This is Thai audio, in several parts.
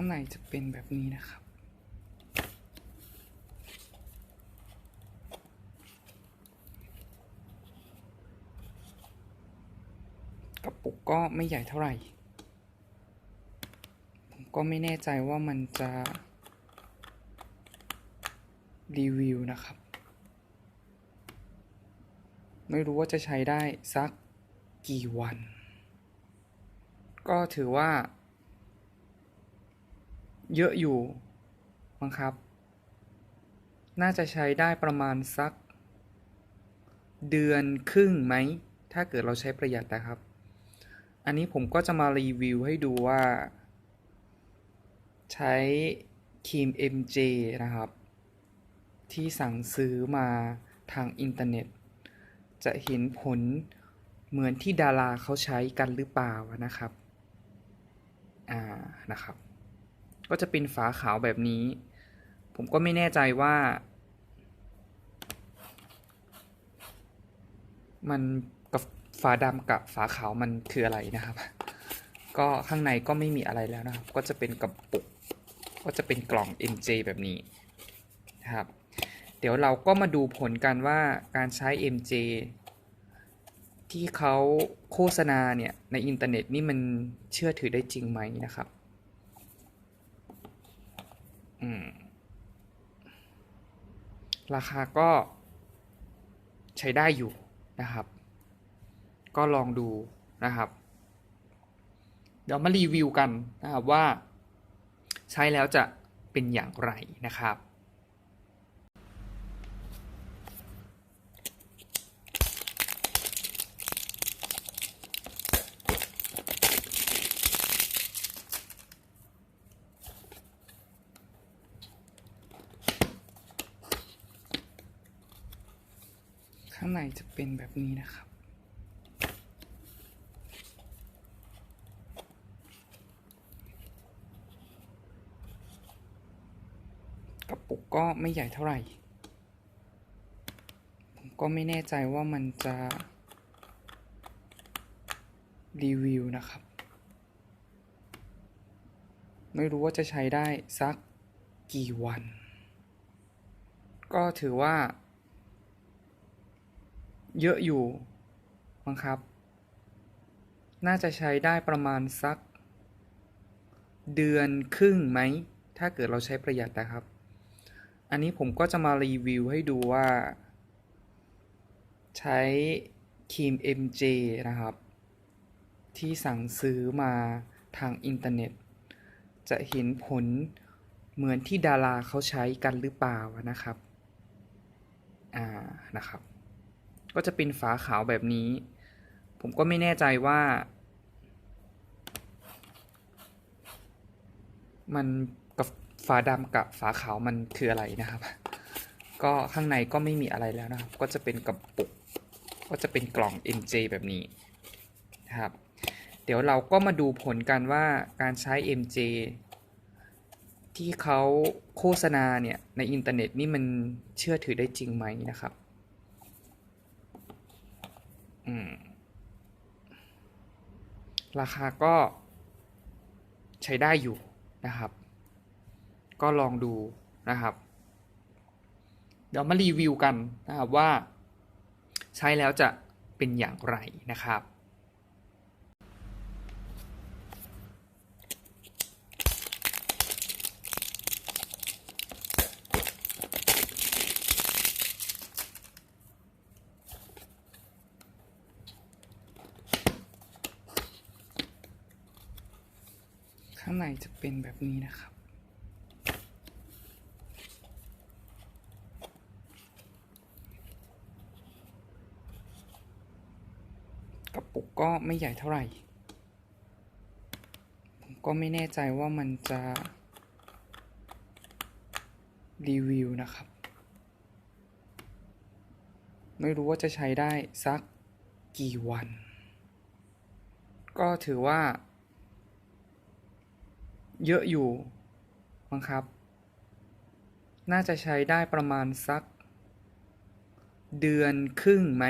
างในจะเป็นแบบนี้นะครับ กระปุกก็ไม่ใหญ่เท่าไหร่ ผมก็ไม่แน่ใจว่ามันจะ รีวิวนะครับ ไม่รู้ว่าจะใช้ได้สักกี่วัน ก็ถือว่า เยอะอยู่มั้งครับ น่าจะใช้ได้ประมาณสัก เดือนครึ่งไหม ถ้าเกิดเราใช้ประหยัดนะครับ อันนี้ผมก็จะมารีวิวให้ดูว่า ใช้ครีม MJ นะครับ ที่สั่งซื้อมาทางอินเทอร์เน็ต จะเห็นผลเหมือนที่ดาราเขาใช้กันหรือเปล่านะครับ อ่า นะครับ ก็จะเป็นฝาขาวแบบนี้ ผมก็ไม่แน่ใจว่า มันกับฝาดำกับฝาขาวมันคืออะไรนะครับ ก็ข้างในก็ไม่มีอะไรแล้วนะครับ ก็จะเป็นกระปุก ก็จะเป็นกล่อง MJ แบบนี้นะครับ เดี๋ยวเราก็มาดูผลกันว่าการใช้ MJ ที่เขาโฆษณาเนี่ยในอินเทอร์เน็ตนี่มันเชื่อถือได้จริงไหมนะครับ ราคาก็ใช้ได้อยู่นะครับ ก็ลองดูนะครับ เดี๋ยวมารีวิวกันนะครับว่า ใช้แล้วจะเป็นอย่างไรนะครับ ข้างในจะเป็นแบบนี้นะครับ กระปุกก็ไม่ใหญ่เท่าไหร่ ผมก็ไม่แน่ใจว่ามันจะ รีวิวนะครับ ไม่รู้ว่าจะใช้ได้สักกี่วัน ก็ถือว่า เยอะอยู่มั้งครับ น่าจะใช้ได้ประมาณสัก เดือนครึ่งไหม ถ้าเกิดเราใช้ประหยัดนะครับ อันนี้ผมก็จะมารีวิวให้ดูว่า ใช้ครีม MJ นะครับ ที่สั่งซื้อมาทางอินเทอร์เน็ต จะเห็นผลเหมือนที่ดาราเขาใช้กันหรือเปล่านะครับ อ่า นะครับ ก็จะเป็นฝาขาวแบบนี้ ผมก็ไม่แน่ใจว่า มันกับฝาดำกับฝาขาวมันคืออะไรนะครับ ก็ข้างในก็ไม่มีอะไรแล้วนะครับ ก็จะเป็นกระปุก ก็จะเป็นกล่อง MJ แบบนี้นะครับ เดี๋ยวเราก็มาดูผลกันว่าการใช้ MJ ที่เขาโฆษณาเนี่ยในอินเทอร์เน็ตนี่มันเชื่อถือได้จริงไหมนะครับ ราคาก็ใช้ได้อยู่นะครับ ก็ลองดูนะครับ เดี๋ยวมารีวิวกันนะครับว่า ใช้แล้วจะเป็นอย่างไรนะครับางในจะเป็นแบบนี้นะครับ กระปุกก็ไม่ใหญ่เท่าไหร่ ผมก็ไม่แน่ใจว่ามันจะ รีวิวนะครับ ไม่รู้ว่าจะใช้ได้สักกี่วัน ก็ถือว่า เยอะอยู่มั้งครับ น่าจะใช้ได้ประมาณสัก เดือนครึ่งไหม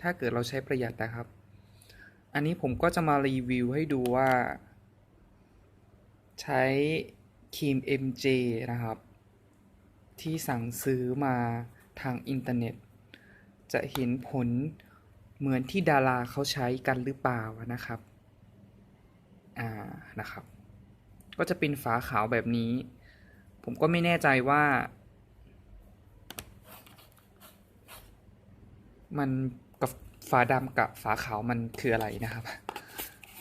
ถ้าเกิดเราใช้ประหยัดนะครับ อันนี้ผมก็จะมารีวิวให้ดูว่า ใช้ครีม MJ นะครับ ที่สั่งซื้อมาทางอินเทอร์เน็ต จะเห็นผลเหมือนที่ดาราเขาใช้กันหรือเปล่านะครับ อ่า นะครับ ก็จะเป็นฝาขาวแบบนี้ ผมก็ไม่แน่ใจว่า มันกับฝาดำกับฝาขาวมันคืออะไรนะครับ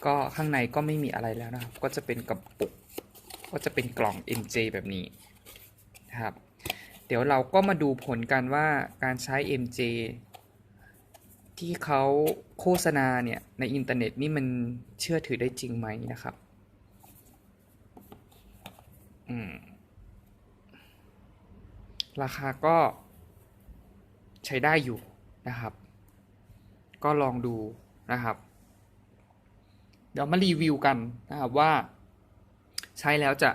ก็ข้างในก็ไม่มีอะไรแล้วนะครับ ก็จะเป็นกระปุก ก็จะเป็นกล่อง MJ แบบนี้นะครับ เดี๋ยวเราก็มาดูผลกันว่าการใช้ MJ ที่เขาโฆษณาเนี่ยในอินเทอร์เน็ตนี่มันเชื่อถือได้จริงไหมนะครับ ราคาก็ใช้ได้อยู่นะครับ ก็ลองดูนะครับ เดี๋ยวมารีวิวกันนะครับว่า ใช้แล้วจะ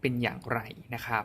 เป็นอย่างไรนะครับ